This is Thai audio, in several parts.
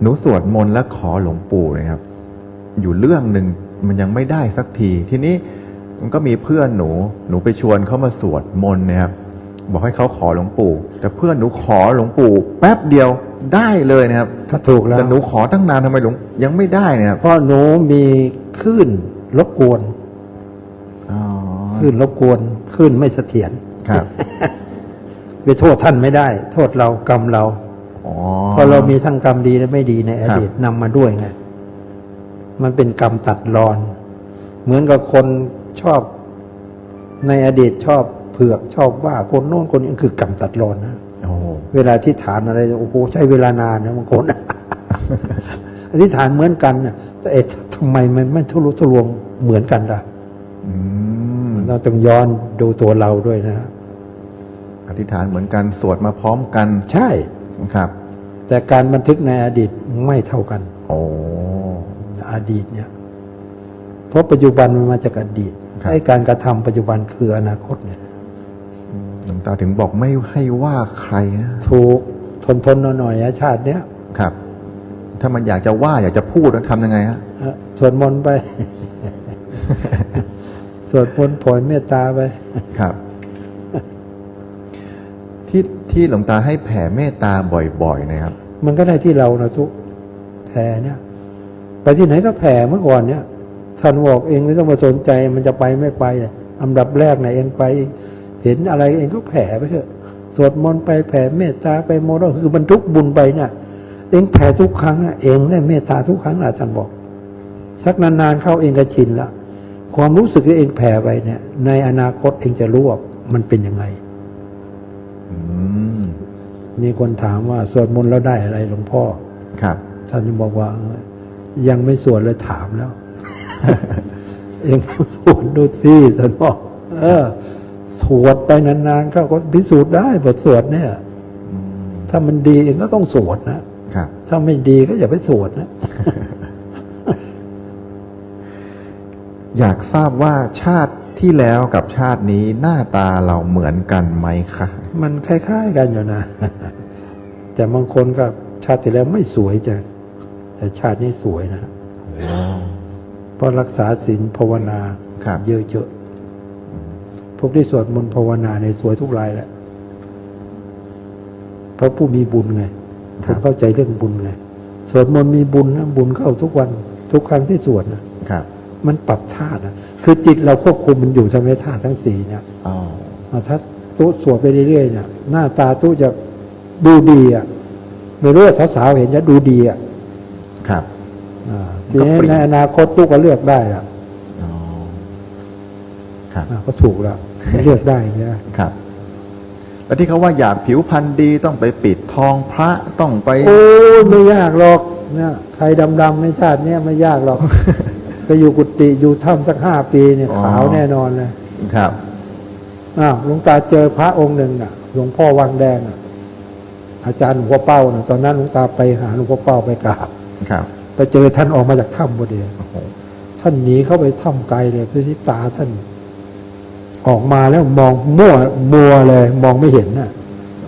หนูสวดมนต์และขอหลวงปู่นะครับ อยู่เรื่องหนึ่งมันยังไม่ได้สักที ทีนี้มันก็มีเพื่อนหนู หนูไปชวนเขามาสวดมนต์นะครับ บอกให้เขาขอหลวงปู่ แต่เพื่อนหนูขอหลวงปู่ แป๊บเดียวได้เลยนะครับก็ถูกแล้วแต่หนูขอตั้งนานทำไมหลวงยังไม่ได้นะครับเพราะหนูมีคลื่นรบกวนอ๋อคลื่นรบกวนคลื่นไม่เสถียรครับ ไปโทษท่านไม่ได้ โทษเรากรรมเรา อ๋อเพราะเรามีทั้งกรรมดีและไม่ดีในอดีตนำมาด้วยไงมันเป็นกรรมตัดรอน เหมือนกับคนชอบในอดีตชอบเผือกชอบว่าคนโน้นคนนี้คือกรรมตัดรอนนะโอ้โหเวลาที่ฐานอะไรโอ้โหใช้เวลานานนะบางคนอธิษฐานเหมือนกันนะแต่เอ๊ะทำไมมันไม่ทุรุทุรวงเหมือนกันล่ะอืมเราต้องย้อนดูตัวเราด้วยนะ อธิษฐานเหมือนกันสวดมาพร้อมกัน ใช่ครับ แต่การบันทึกในอดีตไม่เท่ากันโอ้อดีตเนี่ย เพราะปัจจุบันมันมาจากอดีตครับไอ้การกระทำปัจจุบันคืออนาคตเนี่ยหลวงตาถึงบอกไม่ให้ว่าใครนะถูกทนทนๆหน่อยๆนะชาติเนี้ยครับ ถ้ามันอยากจะว่าอยากจะพูดแล้วทำยังไงฮะเอ่อสวดมนต์ไปสวดมนต์ผลเมตตาไปครับ ที่หลวงตาให้แผ่เมตตาบ่อยๆนะครับ มันก็ได้ที่เรานะทุกแผ่เนี่ยไปที่ไหนก็แผ่เมื่อก่อนเนี่ยท่านบอกเองไม่ต้องมาสนใจมันจะไปไม่ไปอันดับแรกนะเองไป เห็นอะไรเองก็แผ่ไปเถอะสวดมนต์ไปแผ่เมตตาไปโมโนคือบรรทุกบุญไปเนี่ยเองแผ่ทุกครั้งเองได้เมตตาทุกครั้งนะท่านบอก สักนานๆเข้าเองก็ชินละความรู้สึกที่เองแผ่ไปเนี่ย ในอนาคตเองจะรู้ว่ามันเป็นยังไง มีคนถามว่าสวดมนต์แล้วได้อะไรหลวงพ่อ ครับ ท่านบอกว่าเออยังไม่สวดเลยถามแล้ว เองสวดดูสิท่านบอกเออ สวดไปนานๆเขาก็พิสูจน์ได้บทสวดเนี่ยอืมถ้ามันดีเองก็ต้องสวดนะครับ ถ้าไม่ดีก็อย่าไปสวดนะ อยากทราบว่าชาติ ที่แล้วกับชาตินี้หน้าตาเราเหมือนกันไหมคะ มันคล้าย ๆกันอยู่นะ แต่บางคนก็ชาติที่แล้วไม่สวยจังแต่ชาตินี้สวยนะเพราะรักษาศีลภาวนาครับเยอะๆพวกที่สวดมนต์ภาวนาในยสวยทุกรายแหละเพราะผู้มีบุญไงครับผมเข้าใจเรื่องบุญไงสวดมนต์มีบุญนะบุญเข้าทุกวัน ทุกครั้งที่สวดนะครับ มันปรับธาตุนะคือจิตเราควบคุมมันอยู่ทั้งในธาตุทั้งสี่เนี่ยอ๋อเอาถ้าตู้สวดไปเรื่อยๆเนี่ยหน้าตาตู้จะดูดีอะไม่รู้ว่าสาวๆเห็นจะดูดีอะครับอ่าทีนี้ก็เปลี่ยนในอนาคตตู้ก็เลือกได้ละอ๋อครับอ่าก็ถูกแล้วเลือกได้ใช่ไหมครับแล้วที่เขาว่าอยากผิวพรรณดีต้องไปปิดทองพระต้องไปโอ้ยไม่ยากหรอกเนี่ยใครดำๆในชาติเนี้ยไม่ยากหรอก ไปอยู่กุฏิอยู่ถ้ำสักห้าปีเนี่ยอ๋อขาวแน่นอนเลยครับอ้าวหลวงตาเจอพระองค์หนึ่งน่ะหลวงพ่อวังแดงน่ะ อาจารย์หลวงพ่อเป้าน่ะตอนนั้นหลวงตาไปหาหลวงพ่อเป้าไปกราบครับ ไปเจอท่านออกมาจากถ้ำพอดีโอ้โหท่านหนีเข้าไปถ้ำไกลเลยเพื่อที่ตาท่าน ออกมาแล้วมองมั่วมัวเลย มองไม่เห็นน่ะ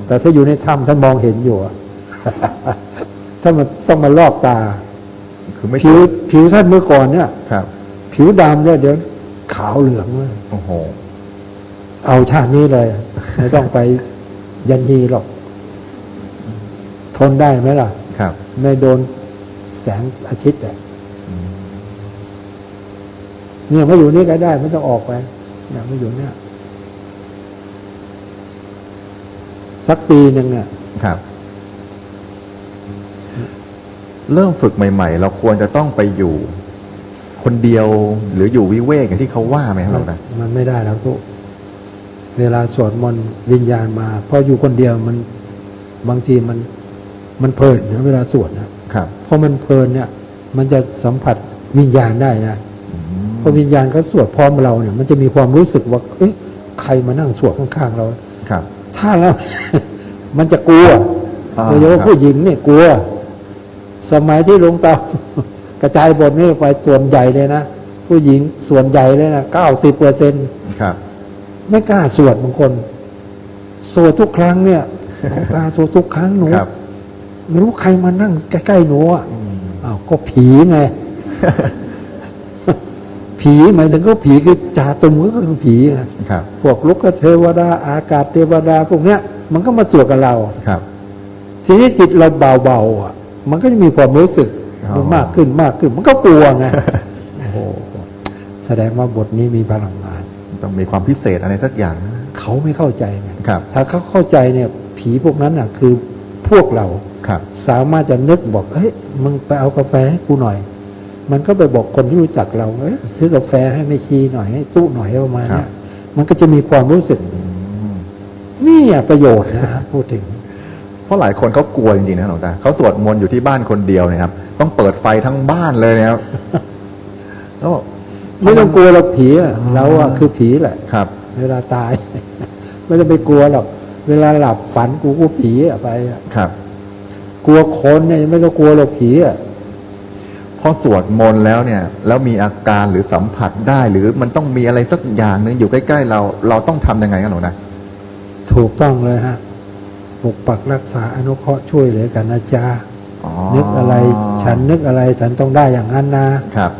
แต่ถ้าอยู่ในถ้ำท่านมองเห็นอยู่อะท่านมันต้องมาลอกตา คือไม่ผิวผิวท่านเมื่อก่อนเนี่ยครับ ผิวดำเนี่ยเดี๋ยวขาวเหลืองเลยโอ้โหเอาชาตินี้เลย ไม่ต้องไปยันยีหรอก ทนได้ไหมล่ะ ครับ ไม่โดนแสงอาทิตย์อะอืมเนี่ยมาอยู่นี่ก็ได้ไม่ต้องออกไปเนี่ยมาอยู่เนี่ยสักปีหนึ่งเนี่ยครับ เริ่มฝึกใหม่ ๆ เราควรจะต้องไปอยู่ คนเดียวหรืออยู่วิเวกอย่างที่เขาว่าไหมครับหลวงตามันไม่ได้แล้วทุกเวลาสวดมนต์วิญญาณมาพออยู่คนเดียวมันบางทีมันมันเพลินนะเวลาสวดนะครับเพราะมันเพลินเนี่ย มันจะสัมผัสวิญญาณได้นะอืมพอวิญญาณเขาสวดพร้อมเราเนี่ย มันจะมีความรู้สึกว่า เอ๊ะใครมานั่งสวดข้างๆเราครับ ถ้าแล้วมันจะกลัวอ่าโดยเฉครัพาะบผู้หญิงเนี่ยกลัว สมัยที่หลวงตากระจายบทนี่ไปส่วนใหญ่เลยนะผู้หญิงส่วนใหญ่เลยนะเก้าสิบเปอร์เซ็นต์ครับไม่กล้าสวดบางคนสวดทุกครั้งเนี่ยหลวงตาสวดทุกครั้งหนูครับไม่รู้ใครมานั่งใกล้ๆหนูอะอืมอ้าวก็ผีไงผีหมายถึงก็ผีคือจาตุมก็คือผีไงครับพวกลุกเทวดา อากาศเทวดาพวกเนี้ย มันก็มาสวดกับเราครับ ทีนี้จิตเราเบาๆอะ มันก็จะมีความรู้สึกอ๋อมันมากขึ้นมากขึ้น มันก็กลัวไงโอ้โหแสดงว่าบทนี้มีพลังงาน ต้องมีความพิเศษอะไรสักอย่างนะเขาไม่เข้าใจไงครับถ้าเขาเข้าใจเนี่ยผีพวกนั้นอะ คือพวกเราครับ สามารถจะนึกบอกเฮ้ยมึงไปเอากาแฟให้กูหน่อย มันก็ไปบอกคนที่รู้จักเราเอ้ยซื้อกาแฟให้ไม่ชีหน่อยให้ตู้หน่อยประมาณเนี้ยมันก็จะมีความรู้สึกอืมนี่อะประโยชน์นะฮะพูดถึง เพราะหลายคนเขากลัวจริงๆนะหลวงตาเขาสวดมนต์อยู่ที่บ้านคนเดียวเนี่ยครับ ต้องเปิดไฟทั้งบ้านเลยนะครับแล้วบอกไม่ต้องกลัวหรอกผีอะเราอะคือผีแหละครับ เวลาตาย ไม่ต้องไปกลัวหรอก เวลาหลับฝันกูก็ผีอะไปอะครับ กลัวคนเนี่ยไม่ต้องกลัวหรอกผีอะพอสวดมนต์แล้วเนี่ย แล้วมีอาการหรือสัมผัสได้ หรือมันต้องมีอะไรสักอย่างหนึ่งอยู่ใกล้ ๆ เรา เราต้องทำยังไงกันหนูนะถูกต้องเลยฮะ ปกปักรักษาอนุเคราะห์ช่วยเหลือกันนะจ๊ะอ๋อนึกอะไรฉันนึกอะไรฉันต้องได้อย่างนั้นนะครับ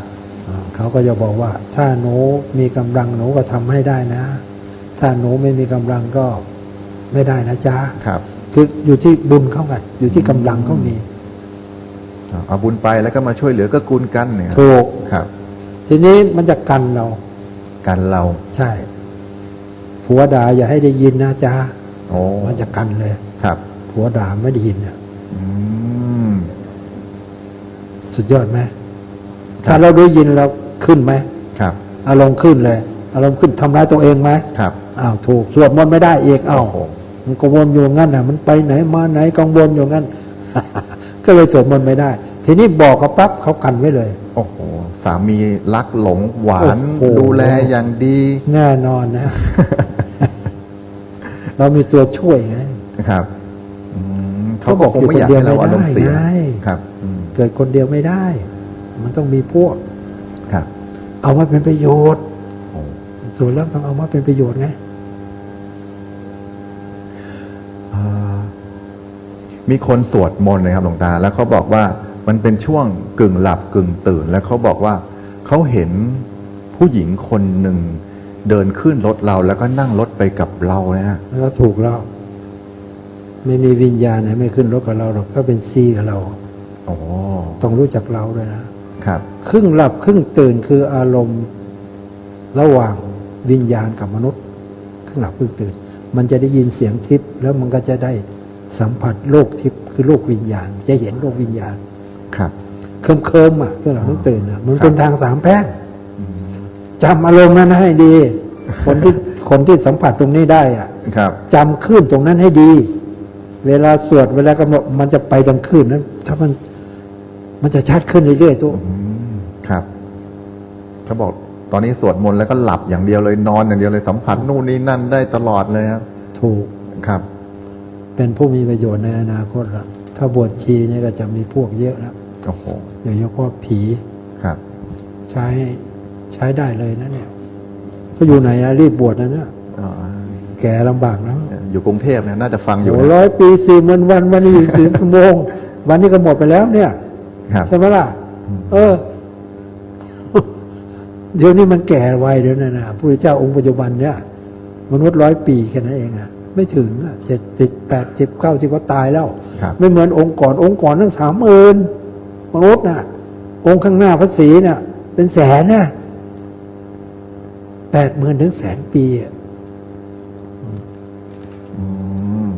อ่าเขาก็จะบอกว่า ถ้าหนูมีกำลังหนูก็ทำให้ได้นะ ถ้าหนูไม่มีกำลังก็ไม่ได้นะจ๊ะครับคืออยู่ที่บุญเขาไงอยู่ที่กำลังเขามีเอาบุญไปแล้วก็มาช่วยเหลือก็กูลกันเนี่ยถูกครับ ทีนี้มันจะกันเรา กันเราใช่ผัวด่าอย่าให้ได้ยินนะจ๊ะโอ้ มันจะกันเลย ครับ ผัวด่าไม่ได้ยินเนี่ยอืมสุดยอดไหมครับถ้าเราได้ยินเราขึ้นไหมครับ อารมณ์ขึ้นเลย อารมณ์ขึ้นทำร้ายตัวเองไหมครับอ้าวถูกสวดมนต์ไม่ได้อีกอ้าวโอ้โหมันกังวลอยู่งั้นน่ะ มันไปไหนมาไหนกังวลอยู่งั้น ก็เลยสวดมนต์ไม่ได้ ทีนี้บอกเขาปั๊บเขากันไว้เลย โอ้โหสามีรักหลงหวานโอ้โหดูแลอย่างดี แน่นอนนะ เรามีตัวช่วยไงครับอืมเขาเขาก็บอกคงไม่อยากให้เราอยู่คนเดียวอารมณ์เสียไม่ได้ครับอืมเกิดคนเดียวไม่ได้ มันต้องมีพวก ครับ เอามาเป็นประโยชน์โอ้ส่วนแล้วต้องเอามาเป็นประโยชน์ไงเอ่อมีคนสวดมนต์นะครับหลวงตา แล้วเขาบอกว่ามันเป็นช่วงกึ่งหลับกึ่งตื่น แล้วเขาบอกว่าเขาเห็นผู้หญิงคนหนึ่ง เดินขึ้นรถเราแล้วก็นั่งรถไปกับเรานะฮะแล้วก็ถูกแล้ว ไม่มีวิญญาณไหนไม่ขึ้นรถกับเราหรอกก็เป็นซีกับเราโอ้ต้องรู้จักเราด้วยนะครับ ครึ่งหลับครึ่งตื่นคืออารมณ์ระหว่างวิญญาณกับมนุษย์ ครึ่งหลับครึ่งตื่น มันจะได้ยินเสียงทิพย์แล้วมันก็จะได้สัมผัสโลกทิพย์คือโลกวิญญาณ จะเห็นโลกวิญญาณ ครับ เคิมเคิมๆอะครึ่งหลับครึ่งตื่นอะมันครับเป็นทางสามแพร่งอืม จำอารมณ์นั้นให้ดี คนที่คนที่สัมผัสตรงนี้ได้อะครับจำคลื่นตรงนั้นให้ดี เวลาสวดเวลากำหนดมันจะไปตรงคลื่นนั้น ถ้ามันมันจะชัดขึ้นเรื่อยๆตัวอืมครับเขาบอกตอนนี้สวดมนต์แล้วก็หลับอย่างเดียวเลยนอนอย่างเดียวเลยสัมผัสนู่นนี่นั่นได้ตลอดเลยครับ ถูกครับ เป็นผู้มีประโยชน์ในอนาคตละถ้าบวชชีเนี่ยก็จะมีพวกเยอะแล้วโอ้โหโดยเฉพาะผีครับ ใช้ ใช้ได้เลยนะเนี่ยก็อยู่ไหนอะรีบบวชนะเนี่ยอ่าแก่ลำบากแล้วอยู่กรุงเทพเนี่ยน่าจะฟังอยู่โอ้นะร้อยปีสี่หมื่นวันวันนี้สี่ชั่วโมง วันนี้ก็หมดไปแล้วเนี่ยครับใช่ไหมล่ะ เออ เดี๋ยวนี้มันแก่ไวเดี๋ยวนี้นะพระพุทธเจ้าองค์ปัจจุบันเนี่ย มนุษย์ร้อยปีแค่นั้นเองอะไม่ถึงอะเจ็ดสิบแปดสิบเก้าสิบก็ตายแล้วครับไม่เหมือนองค์ก่อนองค์ก่อนตั้งสามหมื่นมนุษย์น่ะ องค์ข้างหน้าพระศรีเนี่ยเป็นแสนน่ะ แปดหมื่นถึงแสนปีอะอืม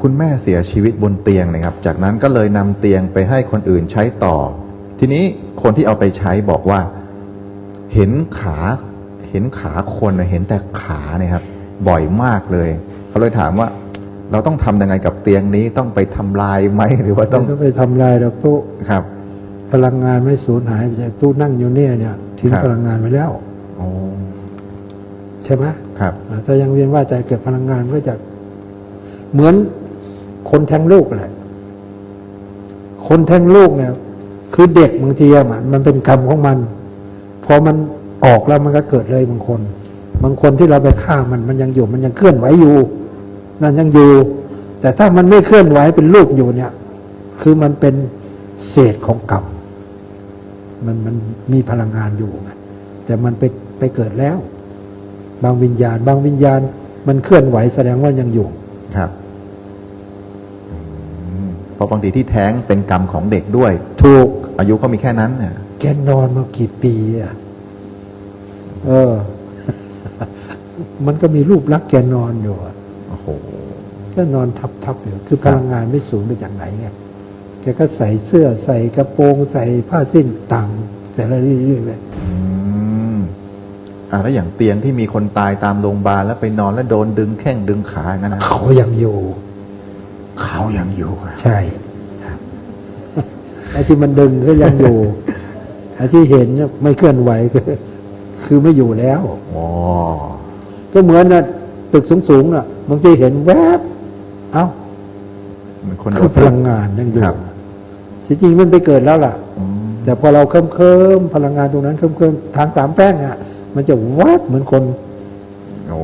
คุณแม่เสียชีวิตบนเตียงนะครับ จากนั้นก็เลยนำเตียงไปให้คนอื่นใช้ต่อ ทีนี้คนที่เอาไปใช้บอกว่า เห็นขาเห็นขาคนน่ะเห็นแต่ขาเนี่ยครับ บ่อยมากเลยเขาเลยถามว่า เราต้องทำยังไงกับเตียงนี้ต้องไปทำลายไหมหรือว่าต้ต้อองงไปทำลายดอกตู้ครับ พลังงานไม่สูญหายไปจากตู้นั่งอยู่เนี่ยเนี่ยทิ้งครับ พลังงานไว้แล้วโอ้ ใช่ไหมครับอ่าถ้ายังเวียนว่ายใจเกิดพลังงานก็จะเหมือนคนแทงลูกแหละ คนแทงลูกเนี่ย คือเด็กบางทีอะมันมันเป็นกรรมของมันพอมันออกแล้วมันก็เกิดเลยบางคน บางคนที่เราไปฆ่ามันมันยังอยู่มันยังเคลื่อนไหวอยู่ นั่นยังอยู่ แต่ถ้ามันไม่เคลื่อนไหวเป็นลูกอยู่เนี่ย คือมันเป็นเศษของกรรมมันมันมีพลังงานอยู่ไงแต่มันไป ไปเกิดแล้ว บางวิญญาณ บางวิญญาณ มันเคลื่อนไหวแสดงว่ายังอยู่ ครับอืมเพราะบางทีที่แท้งเป็นกรรมของเด็กด้วย ถูก อายุเขามีแค่นั้นเนี่ยแกนอนมากี่ปีอะเออ มันก็มีรูปลักษณ์แกนอนอยู่อะโอ้โหก็นอนทับทับๆอยู่ คือคพรับลังงานไม่สูงไปจากไหนไงแกก็ใส่เสื้อใส่กระโปรงใส่ผ้าสิ้นต่างแต่ละเรื่อยๆเลยอืม อ่าแล้วอย่างเตียงที่มีคนตายตามโรงพยาบาลแล้วไปนอนแล้วโดนดึงแข้งดึงขาอย่างนั้นนะเขายังอยู่ เขายังอยู่อะใช่ไอ้ที่มันดึงก็ยังอยู่ไอ้ที่เห็นเนี่ยไม่เคลื่อนไหวก็คือไม่อยู่แล้วอ๋อก็เหมือนน่ะตึกสูงๆน่ะบางทีเห็นแวบ เอ้าเหมือนคนคือพลังงานยังอยู่ครับจริงๆมันไปเกิดแล้วล่ะอืมแต่พอเราเคิมเคิมๆพลังงานตรงนั้นเคิมเคิมๆทางสามแป้งอะ มันจะแวบเหมือนคน โอ้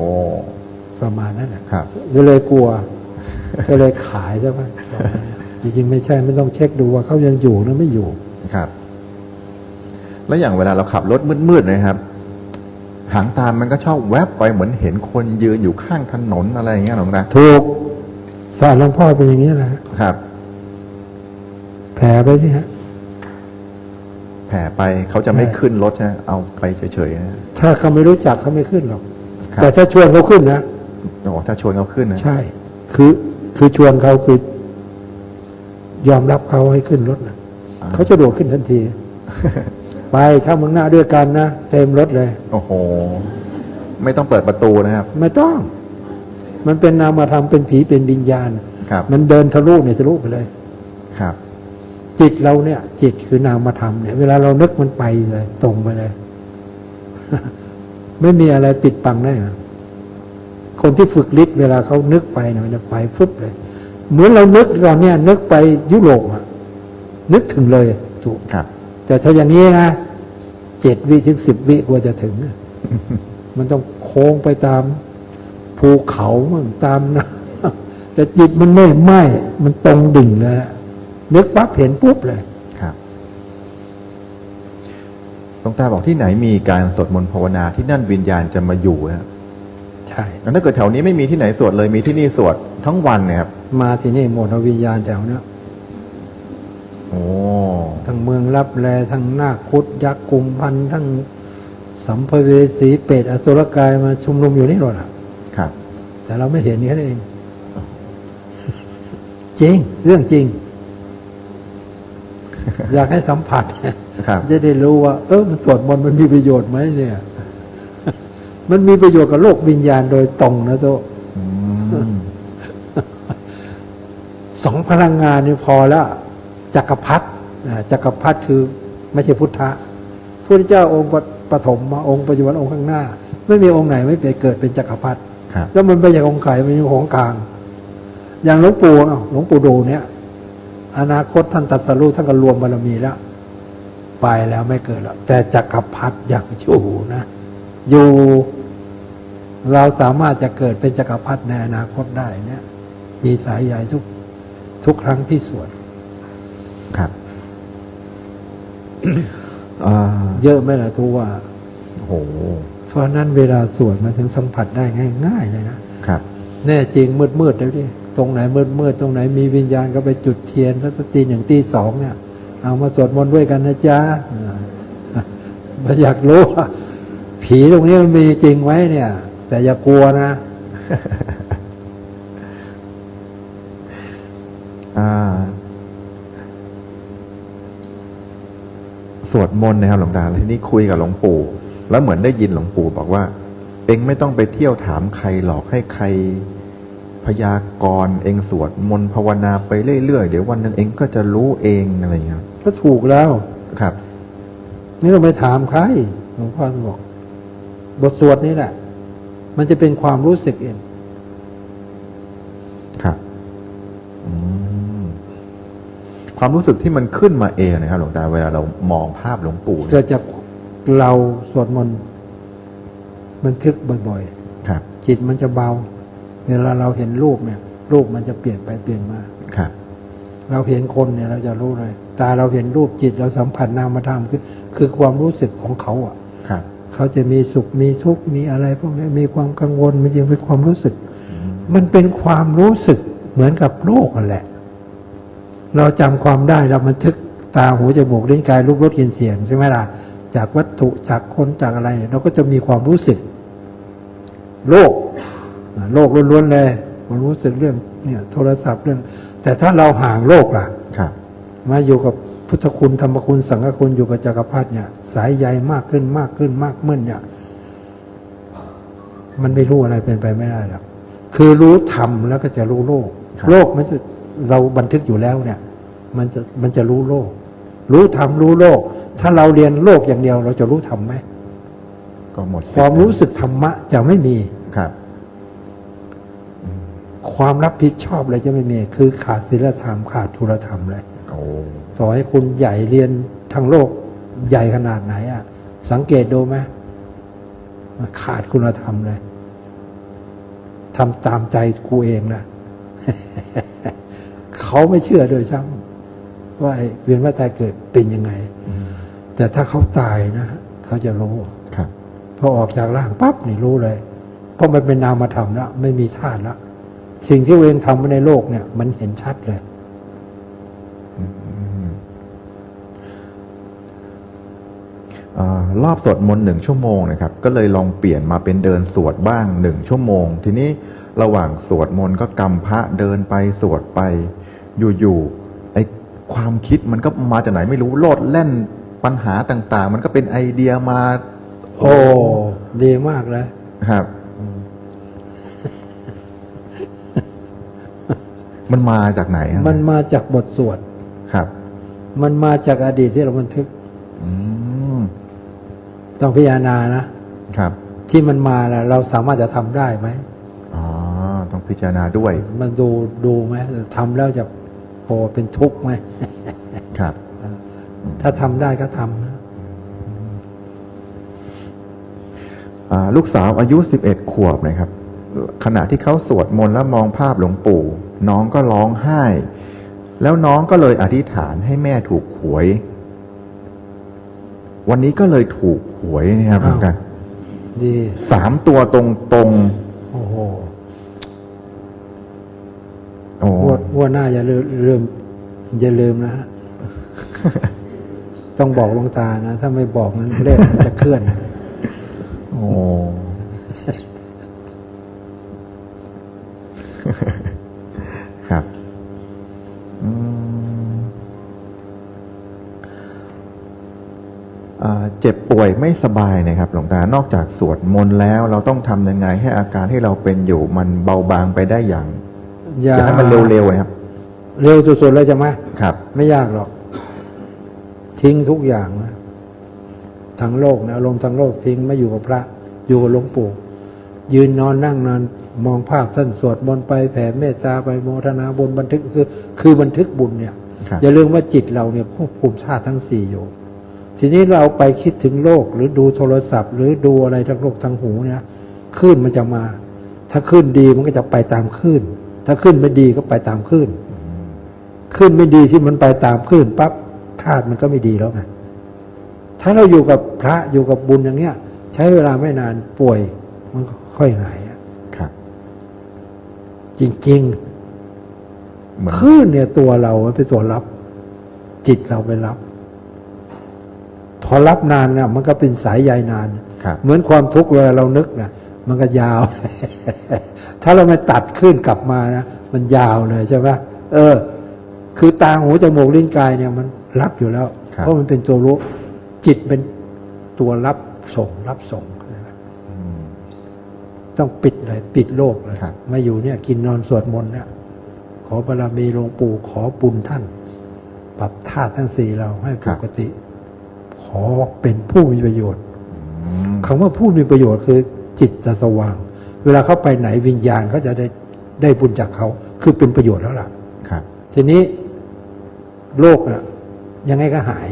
ประมาณนั้นแหละครับก็เลยกลัว ก็เลยขายใช่ไหมประมาณนั้นจริงๆไม่ใช่ไม่ต้องเช็คดูว่าเขายังอยู่หรือไม่อยู่ครับ แล้วอย่างเวลาเราขับรถมืดๆนะครับ หางตามมันก็ชอบแวบไปเหมือนเห็นคนยืนอยู่ข้างถนนอะไรอย่างเงี้ยหลวงตาถูกสารหลวงพ่อเป็นอย่างนี้แหละครับ แผ่ไปสิฮะ แผ่ไปเขาจะไม่ใช่ขึ้นรถใช่ไหมเอาไปเฉยๆนะถ้าเขาไม่รู้จักเขาไม่ขึ้นหรอกครับแต่ถ้าชวนเขาขึ้นนะโอ้ถ้าชวนเขาขึ้นนะ ใช่ คือคือชวนเขาคือยอมรับเขาให้ขึ้นรถนะอ่าเขาจะโดดขึ้นทันที ไปถ้ามึงหน้าด้วยกันนะเต็มรถเลย โอ้โห ไม่ต้องเปิดประตูนะครับ ไม่ต้อง มันเป็นนามธรรมเป็นผีเป็นวิญญาณครับมันเดินทะลุเนี่ยทะลุไปเลย ครับ จิตเราเนี่ย จิตคือนามธรรมเนี่ย เวลาเรานึกมันไปเลย ตรงไปเลย ไม่มีอะไรปิดบังได้หรอคนที่ฝึกฤทธิ์เวลาเขานึกไปเนี่ยมันจะไปฟึบเลย เหมือนเรานึกตอนเนี้ยนึกไปยุโรปอะนึกถึงเลยถูกครับ แต่ถ้าอย่างนี้นะเจ็ดวิถึงสิบวิกว่าจะถึงอะมันต้องโค้งไปตามภูเขามั่งตามนะแต่จิตมันไม่ไหม้มันตรงดิ่งเลยอะ นึกปั๊บเห็นปุ๊บเลยครับหลวงตาบอกที่ไหนมีการสวดมนต์ภาวนาที่นั่นวิญญาณจะมาอยู่นะครับใช่แล้วถ้าเกิดแถวนี้ไม่มีที่ไหนสวดเลยมีที่นี่สวดทั้งวันเนี่ยครับ มาที่นี่หมดเอาวิญญาณแถวเนี้ยโอ้ทั้งเมืองรับแลทั้งนาคคุดยักษ์กุมพันธ์ทั้งสัมภเวสีเปรตอสุรกายมาชุมนุมอยู่นี่หมดอะ ครับ แต่เราไม่เห็นแค่นั้นเอง จริง เรื่องจริง อยากให้สัมผัสครับจะได้รู้ว่า เออมันสวดมนต์มันมีประโยชน์ไหมเนี่ย มันมีประโยชน์กับโลกวิญญาณโดยตรงนะโตอืมสองพลังงานนี่พอแล้วจักรพรรดิอ่าจักรพรรดิคือไม่ใช่พุทธะพระพุทธเจ้าองค์ปฐมมาองค์ปัจจุบันองค์ข้างหน้า ไม่มีองค์ไหนไม่ไปเกิดเป็นจักรพรรดิครับแล้วมันไปจากองค์ไข่มันอยู่ของกลาง อย่างหลวงปู่เอ้าหลวงปู่ดูเนี่ย อนาคตท่านตรัดสรู้ท่านก็รวมบารมีแล้ว ไปแล้วไม่เกิดแล้ว แต่จักรพรรดิยังอยู่นะ อยู่ เราสามารถจะเกิดเป็นจักรพรรดิในอนาคตได้เนี่ย มีสายใหญ่ทุกทุกครั้งที่สวดครับอ่าเยอะไหมล่ะทุกว่าโอ้โหเพราะฉะนั้นเวลาสวดมันถึงสัมผัสได้ง่าย ๆ เลยนะครับ แน่จริงมืดมืดๆแล้วดิ ตรงไหนมืดมืดๆตรงไหนมีวิญญาณก็ไปจุดเทียนพระสตีหนึ่งตีสองเนี่ย เอามาสวดมนต์ด้วยกันนะจ๊ะอ่ามาอยากรู้ว่าผีตรงนี้มันมีจริงไหมเนี่ย แต่อย่ากลัวนะอ่าสวดมนต์นะครับหลวงตาทีนี้คุยกับหลวงปู่ แล้วเหมือนได้ยินหลวงปู่บอกว่า เองไม่ต้องไปเที่ยวถามใครหรอกให้ใคร พยากรณ์เองสวดมนต์ภาวนาไปเรื่อยๆ เดี๋ยววันหนึ่งเองก็จะรู้เองอะไรอย่างเงี้ยครับก็ถูกแล้วครับไม่ต้องไปถามใครหลวงพ่อบอก บทสวดนี่แหละ มันจะเป็นความรู้สึกเองครับอืมความรู้สึกที่มันขึ้นมาเองนะครับ หลวงตาเวลาเรามองภาพหลวงปู่เนี่ยเกิดจากเราสวดมนต์บันทึกบ่อยครับๆจิตมันจะเบา เวลาเราเห็นรูปเนี่ย รูปมันจะเปลี่ยนไปเปลี่ยนมาครับ เราเห็นคนเนี่ยเราจะรู้เลย ตาเราเห็นรูปจิตเราสัมผัสนามธรรมคือคือความรู้สึกของเขาอะครับเขาจะมีสุขมีทุกข์มีอะไรพวกนี้มีความกังวลมันจริงเป็นความรู้สึก มันเป็นความรู้สึกเหมือนกับโลกกันแหละ เราจำความได้เราบันทึกตาหูจมูกลิ้นกายรูปรสกลิ่นเสียงใช่ไหมล่ะจากวัตถุจากคนจากอะไร เราก็จะมีความรู้สึก โลกอะ โลกล้วนๆเลยความรู้สึกเรื่องเนี่ยโทรศัพท์เรื่อง แต่ถ้าเราห่างโลกล่ะครับมาอยู่กับพุทธคุณธรรมคุณสังฆคุณอยู่กับจักรพรรดิเนี่ย สายใยมากขึ้นมากขึ้นมากมื่นเนี่ยมันไม่รู้อะไรเป็นไปไม่ได้หรอกคือรู้ธรรมแล้วก็จะรู้โลกครับโลกมันจะเราบันทึกอยู่แล้วเนี่ย มันจะมันจะรู้โลก รู้ธรรมรู้โลก ถ้าเราเรียนโลกอย่างเดียว เราจะรู้ธรรมไหมก็หมดสิทธิ์ความรู้สึกธรรมะจะไม่มีครับ ความรับผิดชอบอะไรจะไม่มีคือขาดศีลธรรมขาดคุณธรรมเลยโอ้ต่อให้คุณใหญ่เรียนทั้งโลกใหญ่ขนาดไหนอะ สังเกตดูไหมมันขาดคุณธรรมเลยทำตามใจกูเองนะเขาไม่เชื่อโดวยซ้ำว่าไอ้เวียนว่ายตายเกิดเป็นยังไง แต่ถ้าเขาตายนะเขาจะรู้ครับพอออกจากร่างปั๊บนี่รู้เลย เพราะมันเป็นนามธรรมแล้วไม่มีธาตุแล้ว สิ่งที่ตัวเองทำไว้ในโลกเนี่ย มันเห็นชัดเลย อารอบสวดมนต์หนึ่งชั่วโมงนะครับ ก็เลยลองเปลี่ยนมาเป็นเดินสวดบ้างหนึ่งชั่วโมง ทีนี้ระหว่างสวดมนต์ก็กำพระเดินไปสวดไป อยู่ๆไอความคิดมันก็มาจากไหนไม่รู้โลดแล่นปัญหาต่าง ๆ มันก็เป็นไอเดียมา โอ้ ดีมากเลยครับ มันมาจากไหนครับมันมาจากบทสวด ครับ มันมาจากอดีตที่เราบันทึก อืมต้องพิจารณานะ ครับที่มันมาแล้วเราสามารถจะทำได้ไหม อ๋อต้องพิจารณาด้วยมันดูดูไหมทำแล้วจะโอเป็นทุกข์ไหม ครับ ถ้าทำได้ก็ทำนะ อ่าลูกสาวอายุ 11 ขวบนะครับ ขณะที่เขาสวดมนต์แล้วมองภาพหลวงปู่ น้องก็ร้องไห้ แล้วน้องก็เลยอธิษฐานให้แม่ถูกหวย วันนี้ก็เลยถูกหวยนะครับเหมือนกันดีสามตัวตรงตรงโอ้โหๆโอ้งวดงวดหน้าอย่าลืมลืมอย่าลืมนะฮะต้องบอกหลวงตานะ ถ้าไม่บอกมันเลขมันจะเคลื่อน โอ้ ครับอืมอ่า เจ็บป่วยไม่สบายนะครับ หลวงตานอกจากสวดมนต์แล้ว เราต้องทำยังไงให้อาการที่เราเป็นอยู่มันเบาบางไปได้อย่างอย่าอยากให้มันเร็วๆนะครับ เร็วสุดๆเลยใช่ไหมครับ ไม่ยากหรอก ทิ้งทุกอย่างนะทั้งโลกนะอารมณ์ทั้งโลกทิ้งไม่อยู่กับพระ อยู่กับหลวงปู่ ยืนนอนนั่งนอนมองภาพท่านสวดมนต์ไปแผ่เมตตาไปโมทนาบุญบันทึกคือ คือบันทึกบุญเนี่ยครับอย่าลืมว่าจิตเราเนี่ยควบคุมธาตุทั้งสี่อยู่ ทีนี้เราไปคิดถึงโลกหรือดูโทรศัพท์ หรือดูอะไรทั้งโลกทั้งหูเนี่ยคลื่นมันจะมา ถ้าคลื่นดีมันก็จะไปตามคลื่น ถ้าคลื่นไม่ดีก็ไปตามคลื่นขึ้นไม่ดีที่มันไปตามขึ้นปั๊บธาตุมันก็ไม่ดีแล้วไงถ้าเราอยู่กับพระอยู่กับบุญอย่างเงี้ย ใช้เวลาไม่นานป่วย มันก็ค่อยหายอะครับ จริงเหมือนๆคลื่นเนี่ยตัวเรามันเป็นตัวรับ จิตเราไปรับ พอรับนานเนี่ยมันก็เป็นสายใยนานครับเหมือนความทุกข์เวลาเรานึกนะมันก็ยาว ถ้าเราไม่ตัดขึ้นกลับมานะมันยาวเลยใช่ไหมเออ คือตาหูจมูกลิ้นกายเนี่ยมันรับอยู่แล้วครับเพราะมันเป็นตัวรู้ จิตเป็นตัวรับส่ง รับส่งเข้าใจไหมอืมต้องปิดเลยปิดโลกเลยครับมาอยู่เนี่ย กินนอนสวดมนต์เนี่ยขอบารมีหลวงปู่ขอบุญท่าน ปรับธาตุทั้งสี่เราให้ปกติ ขอเป็นผู้มีประโยชน์อืมคำว่าผู้มีประโยชน์คือจิตจะสว่าง เวลาเขาไปไหนวิญญาณเขาจะได้ได้บุญจากเขา คือเป็นประโยชน์แล้วล่ะครับ ทีนี้โรคอะยังไงก็หาย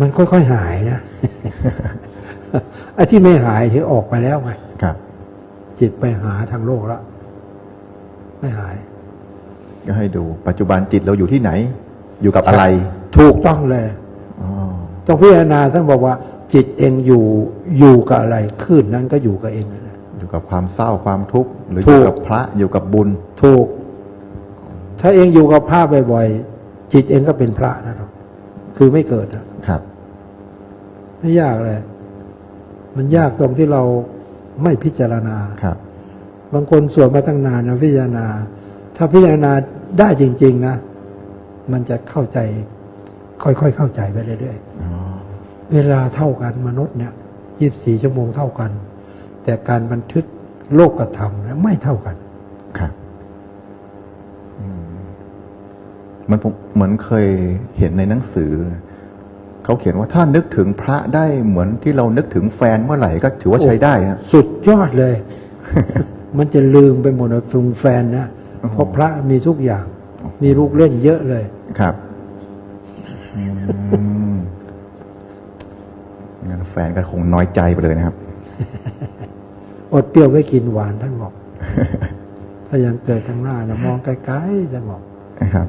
มันค่อยๆหายนะไอ้ที่ไม่หายที่ออกไปแล้วไงครับ จิตไปหาทางโลกแล้วไม่หาย ก็ให้ดู ปัจจุบันจิตเราอยู่ที่ไหน อยู่กับอะไร ถูกต้องเลยอ๋อ ต้องพิจารณาท่านบอกว่า จิตเองอยู่อยู่กับอะไรคลื่นนั้นก็อยู่กับเองนั่นแหละอยู่กับความเศร้าความทุกข์หรืออถูยู่กกับพระอยู่กับบุญถูก ถ้าเองอยู่กับพระบ่อยๆจิตเองก็เป็นพระนะครับคือไม่เกิดอะครับ ไม่ยากเลย มันยากตรงที่เราไม่พิจารณาครับ บางคนสวดมาตั้งนานนะพิจารณา ถ้าพิจารณาได้จริง ๆ นะ มันจะเข้าใจ ค่อยๆเข้าใจไปเรื่อยอ๋อๆ เวลาเท่ากันมนุษย์เนี่ยยี่บสี่ชั่วโมงเท่ากัน แต่การบันทึกโลกธรรมเนี่ยไม่เท่ากัน ครับอืมมันผมเหมือนเคยเห็นในหนังสือ เขาเขียนว่าถ้านึกถึงพระได้เหมือนที่เรานึกถึงแฟนเมื่อไหร่ก็ถือว่าใช้ได้นะสุดยอดเลย มันจะลืมไปหมดเลยฟุงแฟนนะโอ้โหเพราะพระมีทุกอย่าง มีลูกเล่นเยอะเลย ครับอืม งั้นแฟนก็คงน้อยใจไปเลยนะครับ อดเปรี้ยวไว้กินหวานท่านบอก ถ้ายังเกิดข้างหน้านะมองไกลๆท่านบอกนะครับ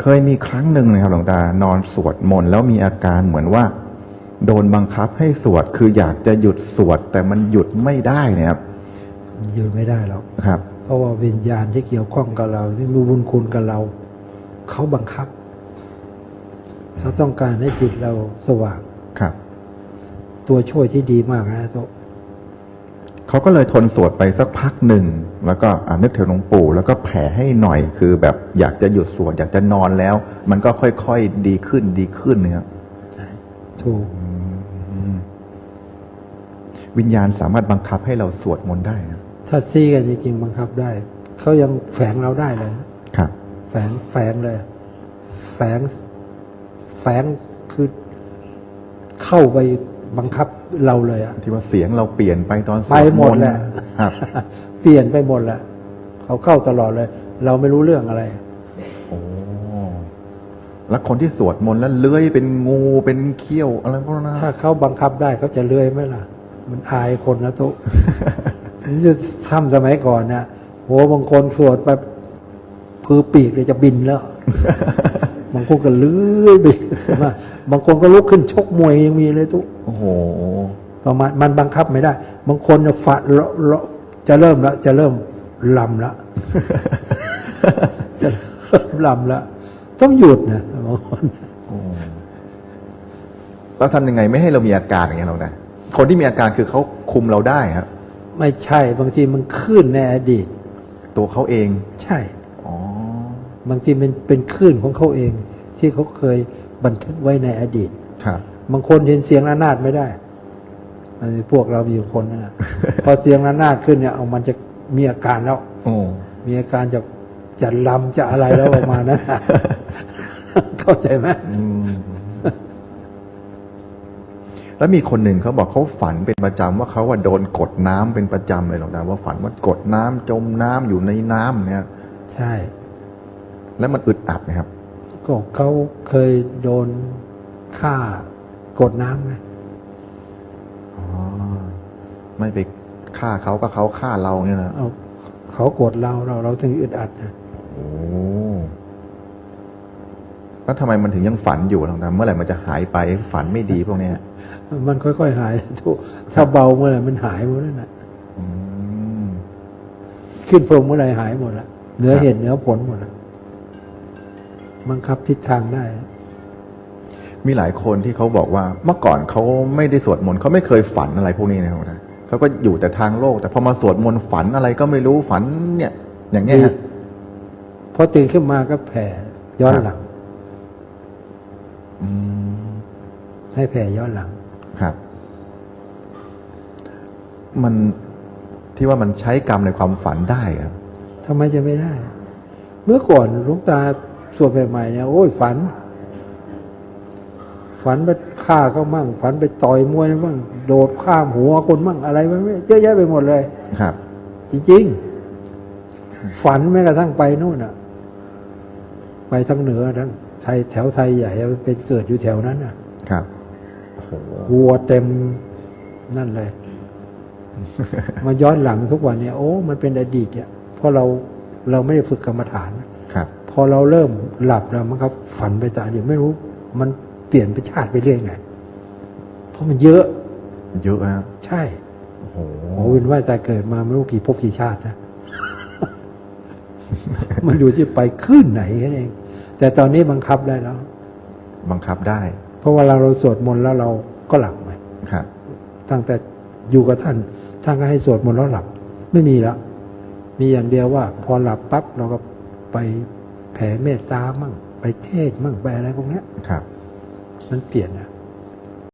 เคยมีครั้งหนึ่งนะครับหลวงตานอนสวดมนต์แล้วมีอาการเหมือนว่า โดนบังคับให้สวดคืออยากจะหยุดสวด แต่มันหยุดไม่ได้เนะครับอยู่ไม่ได้หรอกครับ เพราะว่าวิญญาณที่เกี่ยวข้องกับเราที่มีบุญคุณกับเราเขาบังคับเขาต้องการให้จิตเราสว่าง ครับ ตัวช่วยที่ดีมากนะโตะเขาก็เลยทนสวดไปสักพักหนึ่ง แล้วก็อ่านึกถึงหลวงปู่ แล้วก็แผ่ให้หน่อยคือแบบอยากจะหยุดสวดอยากจะนอนแล้ว มันก็ค่อยๆดีขึ้นดีขึ้นนะครับถูกวิญญาณสามารถบังคับให้เราสวดมนต์ได้นะถ้าซีกันจริงๆบังคับได้ เขายังแฝงเราได้เลยนะครับ แฝงแฝงเลย แฝงแฝงคือ เข้าไปบังคับเราเลยอะที่ว่าเสียงเราเปลี่ยนไปตอนสวไปดหมมดนต์แหละครับ เปลี่ยนไปหมดแหละเขาเข้าตลอดเลย เราไม่รู้เรื่องอะไร โอ้แล้วคนที่สวดมนต์แล้วเลื้อยเป็นงูเป็นเขี้ยวอะไรพวกนั้นนะถ้าเขาบังคับได้เขาจะเลื่อยไหมล่ะ มันอายคนนะทุก มันจะซ้ำสมัยก่อนนะโหบางคนสวดไปพือปีกเลยจะบินแล้ว บางคนก็เลื้อยไปมาบางคนก็ลุกขึ้นชกมวยยังมีเลยทุกโอ้โหประมาณมันบังคับไม่ได้ บางคนจะฝัดเลาะเลาะจะเริ่มแล้วจะเริ่มลำแล้วจะเริ่มลำแล้วต้องหยุดนะบางคนโอ้แล้วทำยังไงไม่ให้เรามีอาการอย่างเงี้ยเรานะคนที่มีอาการคือเขาคุมเราได้ครับไม่ใช่บางทีมันขึ้นในอดีต ตัวเขาเอง ใช่อ๋อ บางทีมันเป็นคลื่นของเขาเอง ที่เขาเคยบันทึกไว้ในอดีตครับบางคนเห็นเสียงระนาดไม่ได้อันนี้พวกเรามีอยู่คนนั่นนะพอเสียงระนาดขึ้นเนี่ยเอามันจะมีอาการแล้วโอ้มีอาการจะจะลำจะอะไรแล้วประมาณนั้นน่ะเข้าใจไหมอืมแล้วมีคนหนึ่งเขาบอกเขาฝันเป็นประจำว่าเขาว่าโดนกดน้ำเป็นประจำเลยหรอกนะว่าฝันว่ากดน้ำจมน้ำอยู่ในน้ำเนี่ย ใช่ แล้วมันอึดอัดนะครับ ก็เขาเคยโดนฆ่ากดน้ำไงอ๋อไม่ไปฆ่าเขาก็เขาฆ่าเราเนี่ยนะเอาเขากดเราเราเราถึงอึดอัดนะโอ้แล้วทำไมมันถึงยังฝันอยู่หรอกนะเมื่อไหร่มันจะหายไปฝันไม่ดีพวกเนี้ย มันค่อยๆหายทุกถ้าเบาเมื่อไหร่มันหายหมดแล้วนะอืมขึ้นพรหมเมื่อไหร่หายหมดละเหนือครับเหตุเหนือผลหมดละ บังคับทิศทางได้ มีหลายคนที่เขาบอกว่าเมื่อก่อนเขาไม่ได้สวดมนต์เขาไม่เคยฝันอะไรพวกนี้นะครับนะเขาก็อยู่แต่ทางโลก แต่พอมาสวดมนต์ฝันอะไรก็ไม่รู้ฝันเนี่ย อย่างเงี้ยฮะพอตื่นขึ้นมาก็แผ่ย้อนหลังอืมให้แผ่ย้อนหลังครับ มันที่ว่ามันใช้กรรมในความฝันได้ครับทำไมจะไม่ได้ เมื่อก่อนหลุงตา สวดใหม่ๆเนี่ยโอ้ยฝัน ฝันไปฆ่าเขามั่ง ฝันไปต่อยมวยมั่งโดดข้ามหัวคนมั่งอะไรไม่ไม่เยอะแยะไปหมดเลยครับ จริงๆ ฝันแม้กระทั่งไปนู่นอะ ไปทางเหนือทั้งไทยแถวไทยใหญ่อะเป็นเกิดอยู่แถวนั้นอะ ครับโอ้โหวัวเต็มนั่นเลย มาย้อนหลังทุกวันเนี่ยโอ้ มันเป็นอดีตเนี่ยเพราะเราเราไม่ได้ฝึกกรรมฐานครับพ อเราเริ่มหลับแล้วมันก็ฝันไปจากอดีตไม่รู้ มันเปลี่ยนไปชาติไปเรื่อยไง เพราะมันเยอะ เยอะนะครับใช่ โอ้โหโอ้วินว่าแต่เกิดมาไม่รู้กี่ภพกี่ชาตินะ มันอยู่ที่ไปขึ้นไหนแค่นั้นเอง แต่ตอนนี้บังคับได้แล้ว บังคับได้ เพราะว่าเราเราสวดมนต์แล้วเราก็หลับไปครับ ตั้งแต่อยู่กับท่าน ท่านก็ให้สวดมนต์แล้วหลับ ไม่มีแล้ว มีอย่างเดียวว่า พอหลับปั๊บเราก็ไป แผ่เมตตามั่ง ไปเทศน์มั่งไปอะไรพวกเนี้ยครับ มันเปลี่ยนนะ